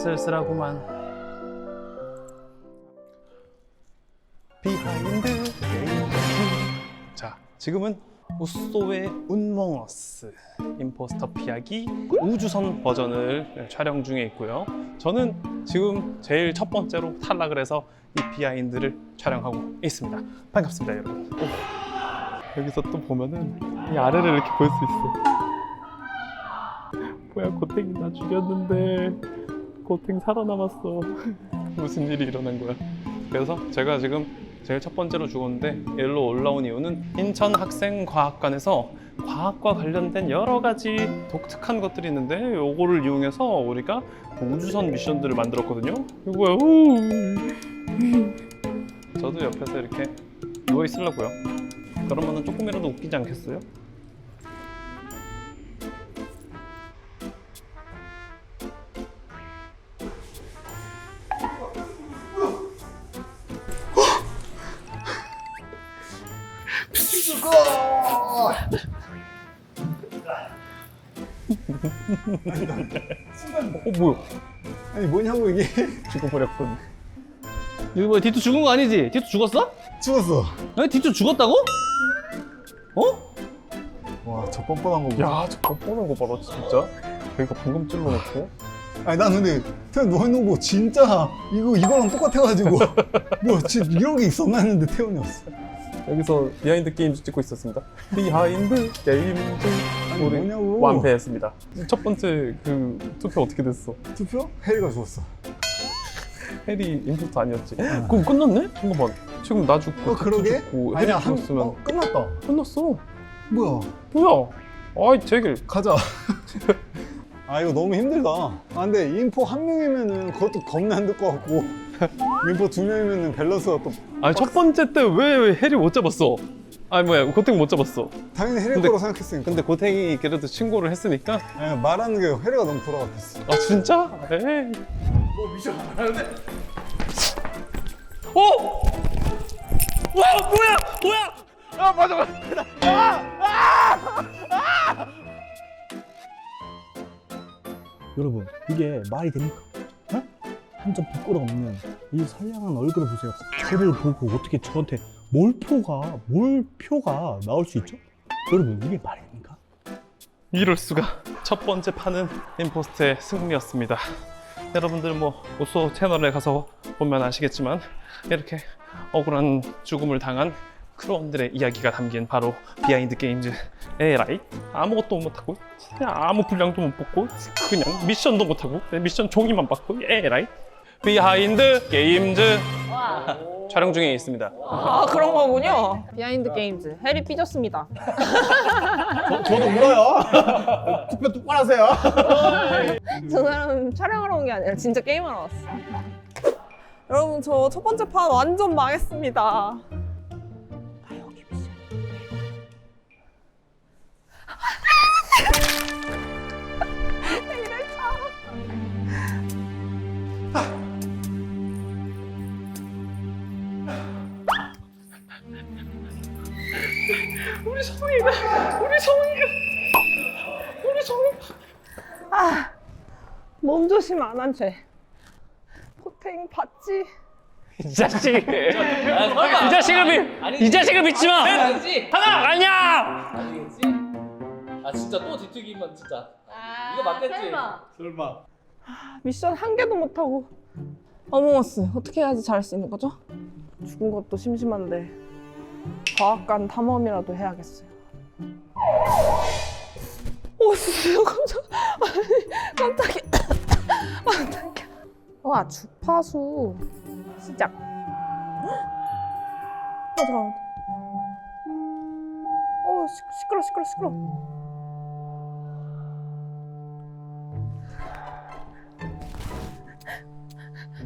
쓸쓸하구만. 비하인드 게임. 자, 지금은 우소의 운몽어스 임포스터 피하기 우주선 버전을 촬영 중에 있고요. 저는 지금 제일 첫 번째로 탈락을 해서 이 비하인드를 촬영하고 있습니다. 반갑습니다, 여러분. 오. 여기서 또 보면은 이 아래를 이렇게 볼 수 있어. 뭐야, 고탱이 나 죽였는데 고탱 살아남았어. 무슨 일이 일어난 거야? 그래서 제가 지금 제일 첫 번째로 죽었는데 일로 올라온 이유는 인천 학생과학관에서 과학과 관련된 여러 가지 독특한 것들이 있는데 요거를 이용해서 우리가 우주선 미션들을 만들었거든요. 이거 뭐야? 우. 저도 옆에서 이렇게 누워 있으려고요. 그러면은 조금이라도 웃기지 않겠어요? 어 뭐야? 아니 뭐냐고 이게 죽어버렸군. 이거 뭐야 디투 죽은 거 아니지? 디투 죽었어? 죽었어 아니 디투 죽었다고? 어? 와저 뻔뻔한 거 야, 저거 뻔한 거 봐라, 진짜. 여기가 방금 찔러놓고. 아니 난 근데 태연 누워있는 거 진짜 이거 이거랑 똑같아가지고 뭐 진짜 이런 게 있었나 했는데 태연이었어 여기서 비하인드 게임즈 찍고 있었습니다. 비하인드 게임즈. 아니 우리 뭐냐고 완패했습니다. 첫 번째 그 투표 어떻게 됐어? 투표? 해리가 죽었어 해리 임포스터 아니었지? 그럼 끝났네? 잠깐만. 지금 나 죽고 어 그러게? 죽고 해리 아니야 한 죽었으면 어, 끝났다 끝났어. 뭐야 뭐야? 아이 제길. 가자 아 이거 너무 힘들다 아 근데 인포 한 명이면은 그것도 겁나 안될것 같고 인포 두 명이면은 밸런스가 또 아니 첫 번째 때 왜 해리 못 잡았어? 아니 뭐야 고탱 못 잡았어. 당연히 해리 근데- 거로 생각했으니까 근데 고탱이 그래도 신고를 했으니까 아니, 말하는 게 해리가 너무 돌아갔겠어 아 진짜? 에이. 뭐 미션 안 하는데? 어? 와 뭐야 뭐야? 아 맞아 맞아. 여러분 이게 말이 됩니까? 어? 한점 부끄러움는 이 선량한 얼굴을 보세요. 저를 보고 어떻게 저한테 몰표가 몰표가 나올 수 있죠? 여러분 이게 말이 됩니까? 이럴 수가. 첫 번째 판은 임포스트의 승리였습니다. 여러분들 뭐 오소 채널에 가서 보면 아시겠지만 이렇게 억울한 죽음을 당한 크로원들의 이야기가 담긴 바로 비하인드 게임즈 에라이 아무것도 못하고 그냥 아무 분량도 못 뽑고 그냥 미션도 못하고 미션 종이만 받고 에라이 비하인드 게임즈 촬영 중에 있습니다. 아 그런 거군요. 비하인드 게임즈 해리 삐졌습니다. 저도 울어요. 투표 똑바로 하세요. 저 사람 촬영하러 온 게 아니라 진짜 게임하러 왔어. 여러분 저 첫 번째 판 완전 망했습니다. 우리 성이가 우리 성이가 우리 성이 아 몸 조심 안 한 죄. 포탱 봤지? 이 자식 이 자식을 믿, 이 자식을 믿지 마 아니지? 하나 아니야 아니겠지? 아 진짜 또 뒤트기만 진짜 이거 맞겠지? 설마. 미션 한 개도 못 하고. 어몽어스 어떻게 해야지 잘할 수 있는 거죠? 죽은 것도 심심한데 과학관 탐험이라도 해야겠어요. 오 진짜 깜짝 아니, 깜짝이야. 깜짝이야. 와 주파수 시작. 어 잠깐만. 어 시, 시끄러 시끄러 시끄러.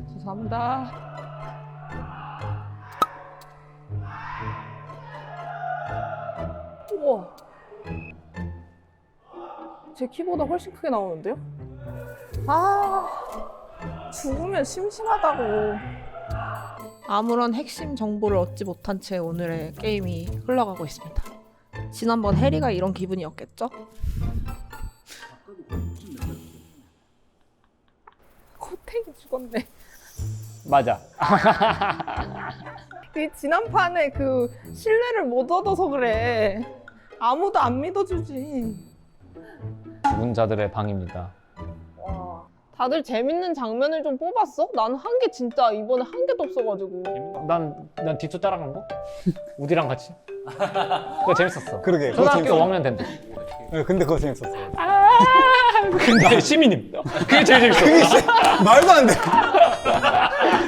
죄송합니다. 우와. 제 키보다 훨씬 크게 나오는데요? 아, 죽으면 심심하다고. 아무런 핵심 정보를 얻지 못한 채 오늘의 게임이 흘러가고 있습니다. 지난번 해리가 이런 기분이었겠죠? 코테 땡이 죽었네. 맞아. 그 지난 판에 그 신뢰를 못 얻어서 그래. 아무도 안 믿어주지. 죽은 자들의 방입니다. 다들 재밌는 장면을 좀 뽑았어? 나는 한게 진짜 이번에 한 개도 없어가지고. 난, 난 D2 따라간 거? 우디랑 같이. 그거 재밌었어. 그러게 그거 초등학교 재밌었어 5학년 된다. 네, 근데 그거 재밌었어 근데 시민임. 그게 제일 재밌어. 그게 진짜 말도 안 돼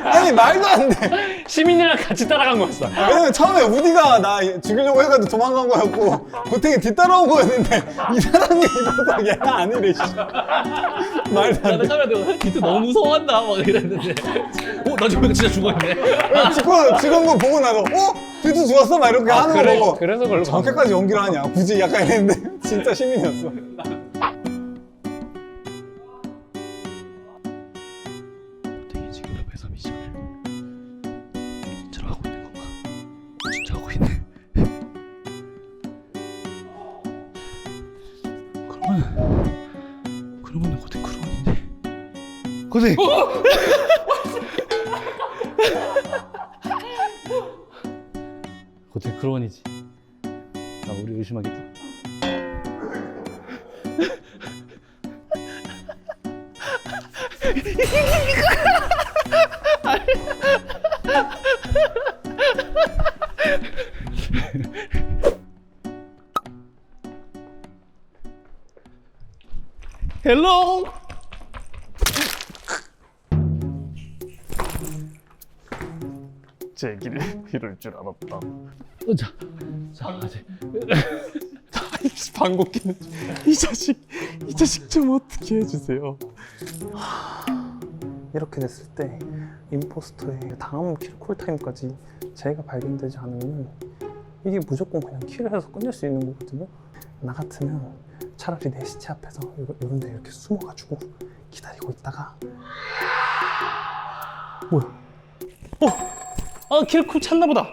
아니 말도 안 돼 시민이랑 같이 따라간 거였어. 왜냐면 처음에 우디가 나 죽이려고 해가지고 도망간 거였고 고탱이 뒤따라온 거였는데 이 사람이 이러다 얘가 아니래 씨. 말도 나는 안돼 카메라 대고 디트 너무 무서워한다 막 이랬는데 어 나 지금 진짜 죽어있네 죽고 죽은 거 보고 나서 어? 뒤도 죽었어? 막 이렇게 하는 그래, 거 보고 그래서 그걸로. 저렇게까지 연기를 하냐 굳이 약간 이랬는데 진짜 시민이었어 고대. 고대 크루원이지. 나 우리 의심하겠다. 헬로. 제 길을 이럴 줄 알았다. 어, 자, 자, 아직. 아이씨, 방귀 끼는 이 자식, 이 자식 좀 어떻게 해주세요. 이렇게 됐을 때 임포스터의 다음 킬 쿨타임까지 제가 발견되지 않으면 이게 무조건 그냥 킬을 해서 끝낼 수 있는 거거든요 나 같으면 차라리 내 시체 앞에서 요- 요런 데 이렇게 숨어가지고 기다리고 있다가 아, 킬쿨 찾나 보다.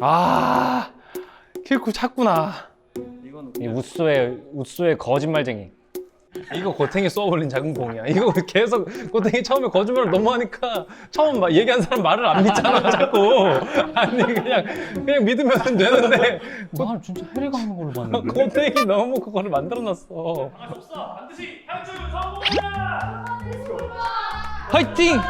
아, 킬쿨 찾구나. 이 우수의, 우수의 거짓말쟁이. 이거 고탱이 쏘아올린 작은 공이야. 이거 계속 고탱이 처음에 거짓말을 너무 하니까 처음 막 얘기한 사람 말을 안 믿잖아, 자꾸. 아니 그냥 그냥 믿으면 되는데 나 진짜 해리가 하는 걸로 봤는데. 고탱이 너무 그거를 만들어놨어. 화이팅!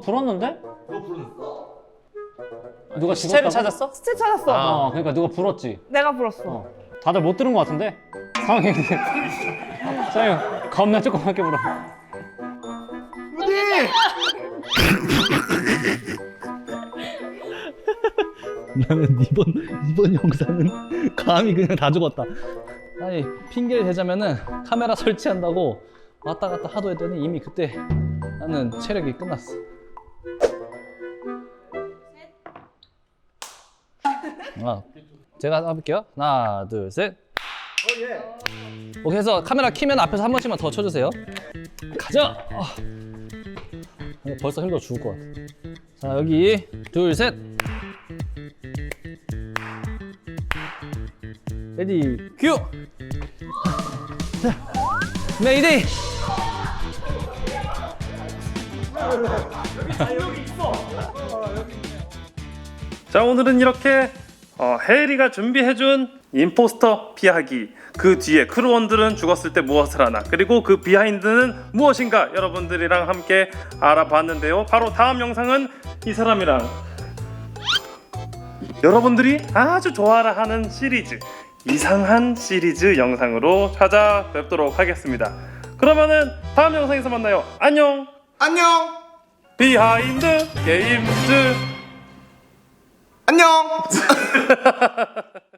누가 불었는데? 누가 불었어. 누가 시체를 찾았어? 시체 찾았어. 어, 그러니까 누가 불었지. 내가 불었어. 어. 다들 못 들은 것 같은데? 상황이 상황이 겁나 조그맣게 불어. 나는 이번 이번 영상은 감이 그냥 다 죽었다. 아니 핑계를 대자면은 카메라 설치한다고 왔다 갔다 하도 했더니 이미 그때 나는 체력이 끝났어. 아, 제가 해볼게요. 하나, 둘, 셋. 오케이 해서 카메라 키면 앞에서 한 번씩만 더 쳐주세요. 가자. 아. 벌써 힘들어 죽을 것 같아. 자 여기 둘, 셋. 레디 큐! 자, 메이데이! 자 오늘은 이렇게 어, 해리가 준비해준 임포스터 피하기. 그 뒤에 크루원들은 죽었을 때 무엇을 하나? 그리고 그 비하인드는 무엇인가? 여러분들이랑 함께 알아봤는데요. 바로 다음 영상은 이 사람이랑. 여러분들이 아주 좋아라 하는 시리즈 이상한 시리즈 영상으로 찾아뵙도록 하겠습니다. 그러면은 다음 영상에서 만나요. 안녕! 안녕. 비하인드 게임즈 안녕.